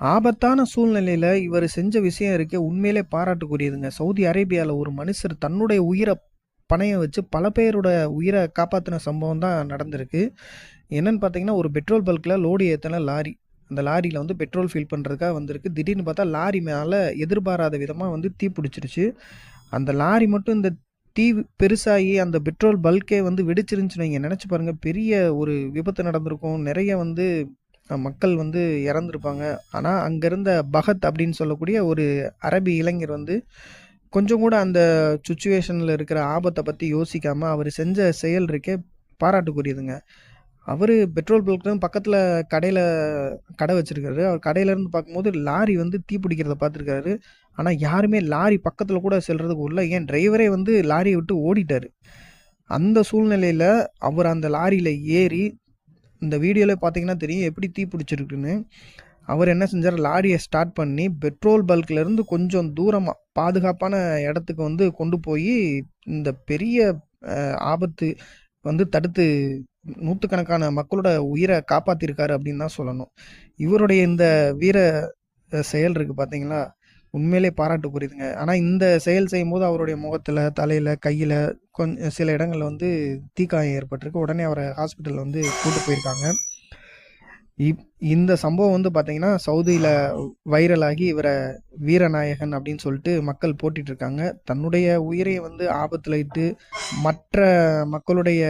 ஆபத்தான சூழ்நிலையில் இவர் செஞ்ச விஷயம் இருக்க உண்மையிலே பாராட்டுக்குரியதுங்க. சவுதி அரேபியாவில் ஒரு மனுஷர் தன்னுடைய உயிரை பணயம் வச்சு பல பேரோட உயிரை காப்பாற்றின சம்பவம் தான் நடந்திருக்கு. என்னன்னு பார்த்தீங்கன்னா, ஒரு பெட்ரோல் பல்கில் லோடு ஏற்றின லாரி. அந்த லாரியில் வந்து பெட்ரோல் ஃபில் பண்ணுறதுக்காக வந்திருக்கு. திடீர்னு பார்த்தா லாரி மேலே எதிர்பாராத விதமாக வந்து தீ பிடிச்சிருச்சு. அந்த லாரி மட்டும் இந்த தீ பெருசாகி அந்த பெட்ரோல் பல்க்கே வந்து வெடிச்சிருந்துச்சு நீங்கள் நினச்சி பாருங்கள் பெரிய ஒரு விபத்து நடந்திருக்கும். நிறைய வந்து மக்கள் வந்து இறந்துருப்பாங்க ஆனால் அங்கேருந்த பகத் அப்படின்னு சொல்லக்கூடிய ஒரு அரபி இளைஞர் வந்து கொஞ்சம் கூட அந்த சுச்சுவேஷனில் இருக்கிற ஆபத்தை பற்றி யோசிக்காமல் அவர் செஞ்ச செயல் இருக்கே பாராட்டுக்குரியதுங்க. அவர் பெட்ரோல் பல்க்ல பக்கத்தில் கடையில் கடை வச்சுருக்காரு அவர் கடையிலேருந்து பார்க்கும்போது லாரி வந்து தீ பிடிக்கிறத பார்த்துருக்காரு. ஆனால் யாருமே லாரி பக்கத்தில் கூட செல்றதுக்கு உள்ள ஏன் டிரைவரே வந்து லாரியை விட்டு ஓடிட்டார் அந்த சூழ்நிலையில் அவர் அந்த லாரியில் ஏறி இந்த வீடியோவில் பார்த்தீங்கன்னா தெரியும் எப்படி தீ பிடிச்சிருக்குன்னு. அவர் என்ன செஞ்சார் லாரியை ஸ்டார்ட் பண்ணி பெட்ரோல் பல்க்லேருந்து கொஞ்சம் தூரமாக பாதுகாப்பான இடத்துக்கு வந்து கொண்டு போய் இந்த பெரிய ஆபத்து வந்து தடுத்து நூற்றுக்கணக்கான மக்களோட உயிரை காப்பாற்றிருக்காரு அப்படின்னு தான் சொல்லணும். இவருடைய இந்த வீர செயல் இருக்குது பார்த்தீங்களா, உண்மையிலே பாராட்டுக்குரியுதுங்க ஆனால் இந்த செயல் செய்யும் போது அவருடைய முகத்தில் தலையில் கையில் கொஞ்சம் சில இடங்களில் வந்து தீக்காயம் ஏற்பட்டிருக்கு. உடனே அவரை ஹாஸ்பிட்டலில் வந்து கூட்டு போயிருக்காங்க. இப் இந்த சம்பவம் வந்து பார்த்தீங்கன்னா, சவுதியில் வைரலாகி இவரை வீரநாயகன் அப்படின்னு சொல்லிட்டு மக்கள் போட்டிட்டு இருக்காங்க. தன்னுடைய உயிரை வந்து ஆபத்தில் இட்டு மற்ற மக்களுடைய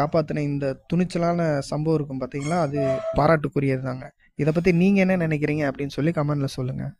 காப்பாற்றின இந்த துணிச்சலான சம்பவம் இருக்கும் பார்த்தீங்களா, அது பாராட்டுக்குரியது தாங்க. இதை பற்றி நீங்கள் என்ன நினைக்கிறீங்க அப்படின்னு சொல்லி கமெண்டில் சொல்லுங்கள்